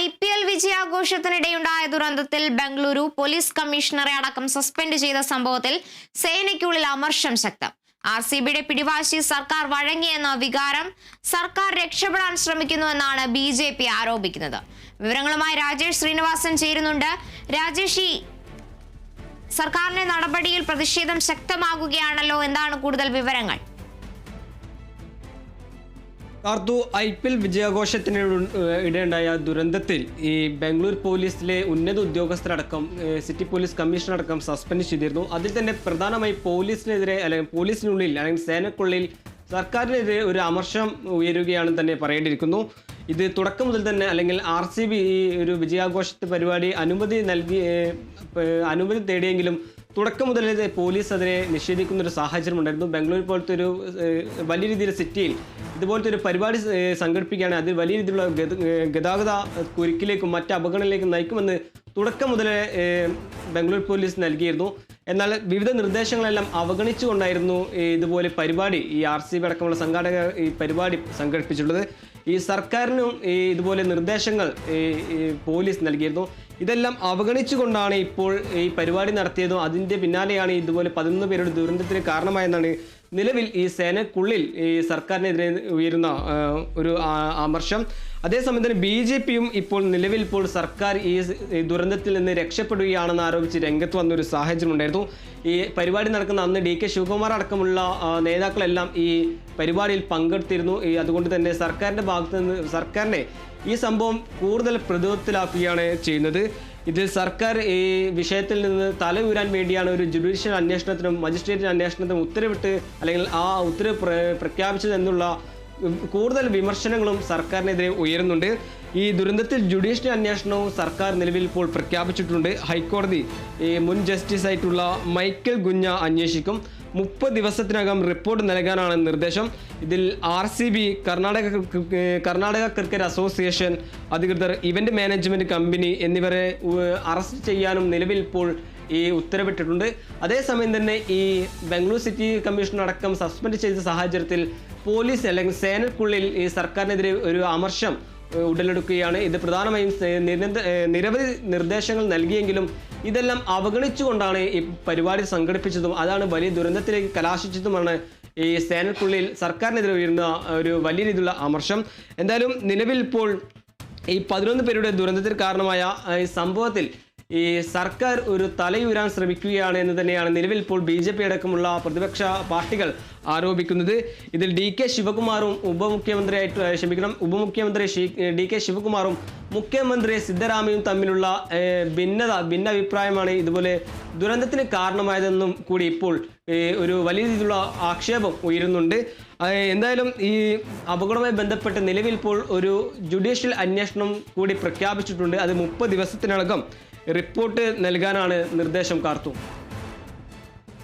I P L വിജയാഘോഷത്തിനിടെയുണ്ടായ ദുരന്തത്തിൽ Bengaluru police കമ്മീഷണറെ അടക്കം suspend ചെയ്ത സംഭവത്തിൽ സേനയ്ക്കുള്ളിൽ അമർഷം ശക്തം. ആർ സി ബിയുടെ പിടിവാശി സർക്കാർ വഴങ്ങിയെന്ന വികാരം സർക്കാർ രക്ഷപ്പെടാൻ ശ്രമിക്കുന്നുവെന്നാണ് ബി ജെ പി ആരോപിക്കുന്നത്. വിവരങ്ങളുമായി രാജേഷ് ശ്രീനിവാസൻ ചേരുന്നുണ്ട്. രാജേഷ് ഈ സർക്കാരിന്റെ നടപടിയിൽ പ്രതിഷേധം ശക്തമാകുകയാണല്ലോ എന്താണ് കൂടുതൽ വിവരങ്ങൾ? കാർത്തു ഐ പി എൽ വിജയാഘോഷത്തിന് ഇടയുണ്ടായ ദുരന്തത്തിൽ ഈ ബാംഗ്ലൂർ പോലീസിലെ ഉന്നത ഉദ്യോഗസ്ഥരടക്കം സിറ്റി പോലീസ് കമ്മീഷണർ അടക്കം സസ്പെൻഡ് ചെയ്തിരുന്നു. അതിൽ തന്നെ പ്രധാനമായി പോലീസിനെതിരെ അല്ലെങ്കിൽ പോലീസിനുള്ളിൽ അല്ലെങ്കിൽ സേനക്കുള്ളിൽ സർക്കാരിനെതിരെ ഒരു അമർഷം ഉയരുകയാണെന്ന് തന്നെ പറയേണ്ടിയിരിക്കുന്നു. ഇത് തുടക്കം മുതൽ തന്നെ അല്ലെങ്കിൽ ആർ സി ബി ഈ ഒരു വിജയാഘോഷത്തെ പരിപാടി അനുമതി നൽകി അനുമതി തേടിയെങ്കിലും തുടക്കം മുതൽ പോലീസ് അതിനെ നിഷേധിക്കുന്ന ഒരു സാഹചര്യം ഉണ്ടായിരുന്നു ബാംഗ്ലൂർ പോലത്തെ ഒരു വലിയ രീതിയിൽ സിറ്റിയിൽ ഇതുപോലത്തെ ഒരു പരിപാടി സംഘടിപ്പിക്കുകയാണെങ്കിൽ അതിൽ വലിയ രീതിയിലുള്ള ഗതാഗത കുരുക്കിലേക്കും മറ്റ് അപകടങ്ങളിലേക്കും നയിക്കുമെന്ന് തുടക്കം മുതലേ ബാംഗ്ലൂർ പോലീസ് നൽകിയിരുന്നു. എന്നാൽ വിവിധ നിർദ്ദേശങ്ങളെല്ലാം അവഗണിച്ചുകൊണ്ടായിരുന്നു ഇതുപോലെ പരിപാടി ഈ ആർ സി ബി അടക്കമുള്ള സംഘാടകർ ഈ പരിപാടി സംഘടിപ്പിച്ചിട്ടുള്ളത്. ഈ സർക്കാരിനും ഇതുപോലെ നിർദ്ദേശങ്ങൾ പോലീസ് നൽകിയിരുന്നു. ഇതെല്ലാം അവഗണിച്ചുകൊണ്ടാണ് ഇപ്പോൾ ഈ പരിപാടി നടത്തിയതും അതിന്റെ പിന്നാലെയാണ് ഇതുപോലെ പതിനൊന്ന് പേരുടെ ദുരന്തത്തിന് കാരണമായെന്നാണ് നിലവിൽ ഈ സേനക്കുള്ളിൽ ഈ സർക്കാരിനെതിരെ ഉയരുന്ന ഒരു ആമർശം അതേസമയം തന്നെ ബി ജെ പിയും ഇപ്പോൾ നിലവിൽ ഇപ്പോൾ സർക്കാർ ഈ ദുരന്തത്തിൽ നിന്ന് രക്ഷപ്പെടുകയാണെന്ന് ആരോപിച്ച് രംഗത്ത് വന്ന ഒരു സാഹചര്യം ഉണ്ടായിരുന്നു. ഈ പരിപാടി നടക്കുന്ന അന്ന് ഡി കെ ശിവകുമാർ അടക്കമുള്ള നേതാക്കളെല്ലാം ഈ പരിപാടിയിൽ പങ്കെടുത്തിരുന്നു. ഈ അതുകൊണ്ട് തന്നെ സർക്കാരിന്റെ ഭാഗത്ത് നിന്ന് സർക്കാരിനെ ഈ സംഭവം കൂടുതൽ പ്രതിരോധത്തിലാക്കുകയാണ് ചെയ്യുന്നത്. ഇതിൽ സർക്കാർ ഈ വിഷയത്തിൽ നിന്ന് തല ഉയരാൻ വേണ്ടിയാണ് ഒരു ജുഡീഷ്യൽ അന്വേഷണത്തിനും മജിസ്ട്രേറ്റ് അന്വേഷണത്തിനും ഉത്തരവിട്ട് അല്ലെങ്കിൽ ആ ഉത്തരവ് പ്ര- പ്രഖ്യാപിച്ചതെന്നുള്ള കൂടുതൽ വിമർശനങ്ങളും സർക്കാരിനെതിരെ ഉയരുന്നുണ്ട്. ഈ ദുരന്തത്തിൽ ജുഡീഷ്യൽ അന്വേഷണവും സർക്കാർ നിലവിൽ ഇപ്പോൾ പ്രഖ്യാപിച്ചിട്ടുണ്ട്. ഹൈക്കോടതി ഈ മുൻ ജസ്റ്റിസ് ആയിട്ടുള്ള മൈക്കൽ ഗുഞ്ഞ അന്വേഷിക്കും. മുപ്പത് ദിവസത്തിനകം റിപ്പോർട്ട് നൽകാനാണ് നിർദ്ദേശം. ഇതിൽ R C B Karnataka Karnataka cricket association അധികൃതർ ഇവന്റ് മാനേജ്മെന്റ് കമ്പനി എന്നിവരെ അറസ്റ്റ് ചെയ്യാനും നിലവിൽ ഇപ്പോൾ ഈ ഉത്തരവിട്ടിട്ടുണ്ട്. അതേസമയം തന്നെ ഈ ബാംഗ്ലൂർ സിറ്റി കമ്മീഷൻ അടക്കം സസ്പെൻഡ് ചെയ്ത സാഹചര്യത്തിൽ പോലീസ് അല്ലെങ്കിൽ സേനക്കുള്ളിൽ ഈ സർക്കാരിനെതിരെ ഒരു അമർഷം ഉടലെടുക്കുകയാണ്. ഇത് പ്രധാനമായും നിരവധി നിർദ്ദേശങ്ങൾ നൽകിയെങ്കിലും ഇതെല്ലാം അവഗണിച്ചുകൊണ്ടാണ് ഈ പരിപാടി സംഘടിപ്പിച്ചതും അതാണ് വലിയ ദുരന്തത്തിലേക്ക് കലാശിച്ചതുമാണ് ഈ സേനക്കുള്ളിൽ സർക്കാരിനെതിരെ ഉയരുന്ന ഒരു വലിയ രീതിയിലുള്ള അമർഷം. എന്തായാലും നിലവിൽ ഇപ്പോൾ ഈ പതിനൊന്ന് പേരുടെ ദുരന്തത്തിന് കാരണമായ ഈ സംഭവത്തിൽ ഈ സർക്കാർ ഒരു തലയുരാൻ ശ്രമിക്കുകയാണ് എന്ന് തന്നെയാണ് നിലവിൽ ഇപ്പോൾ ബി ജെ പി അടക്കമുള്ള പ്രതിപക്ഷ പാർട്ടികൾ ആരോപിക്കുന്നത്. ഇതിൽ ഡി കെ ശിവകുമാറും ഉപമുഖ്യമന്ത്രിയായിട്ട് ക്ഷമിക്കണം ഉപമുഖ്യമന്ത്രി ഡി കെ ശിവകുമാറും മുഖ്യമന്ത്രി സിദ്ധരാമയും തമ്മിലുള്ള ഭിന്നത ഭിന്ന അഭിപ്രായമാണ് ഇതുപോലെ ദുരന്തത്തിന് കാരണമായതെന്നും കൂടി ഇപ്പോൾ ഒരു വലിയ രീതിയിലുള്ള ആക്ഷേപം ഉയരുന്നുണ്ട്. എന്തായാലും ഈ അപകടവുമായി ബന്ധപ്പെട്ട് നിലവിൽ ഇപ്പോൾ ഒരു ജുഡീഷ്യൽ അന്വേഷണം കൂടി പ്രഖ്യാപിച്ചിട്ടുണ്ട്. അത് മുപ്പത് ദിവസത്തിനകം റിപ്പോർട്ട് നൽകാനാണ് നിർദ്ദേശം കാർത്തു.